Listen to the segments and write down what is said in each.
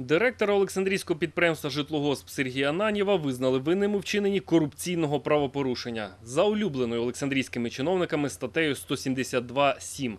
Директора Олександрійського підприємства Житлогосп Сергія Ананєва визнали винним у вчиненні корупційного правопорушення за улюбленою олександрійськими чиновниками статтею 172.7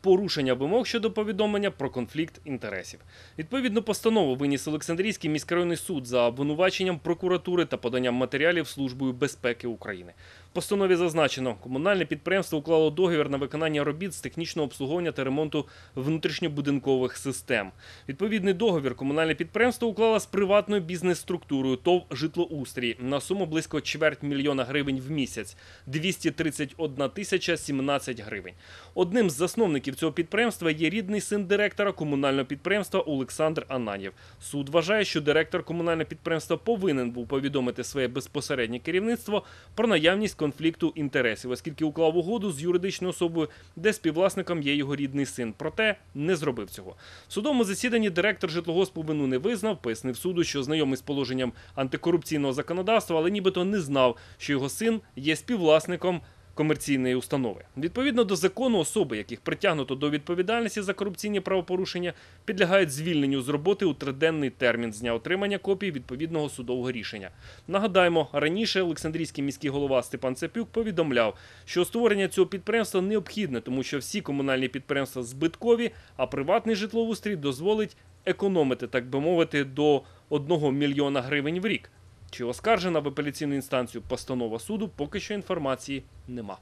порушення вимог щодо повідомлення про конфлікт інтересів. Відповідну постанову виніс Олександрійський міськрайонний суд за обвинуваченням прокуратури та поданням матеріалів Службою безпеки України. Постанові зазначено, комунальне підприємство уклало договір на виконання робіт з технічного обслуговування та ремонту внутрішньобудинкових систем. Відповідний договір комунальне підприємство уклало з приватною бізнес-структурою ТОВ «Житлоустрій» на суму близько чверть мільйона гривень в місяць – 231 тисяча 17 гривень. Одним з засновників цього підприємства є рідний син директора комунального підприємства Олександр Ананєв. Суд вважає, що директор комунального підприємства повинен був повідомити своє безпосереднє керівництво про наявність конфлікту інтересів, оскільки уклав угоду з юридичною особою, де співвласником є його рідний син. Проте не зробив цього. В судовому засіданні директор житлогоспу вину не визнав, пояснив суду, що знайомий з положенням антикорупційного законодавства, але нібито не знав, що його син є співвласником комерційної установи. Відповідно до закону, особи, яких притягнуто до відповідальності за корупційні правопорушення, підлягають звільненню з роботи у триденний термін з дня отримання копії відповідного судового рішення. Нагадаємо, раніше Олександрійський міський голова Степан Цепюк повідомляв, що створення цього підприємства необхідне, тому що всі комунальні підприємства збиткові, а приватний житлоустрій дозволить економити, так би мовити, до 1 мільйона гривень в рік. Чи оскаржена в апеляційну інстанцію постанова суду, поки що інформації нема.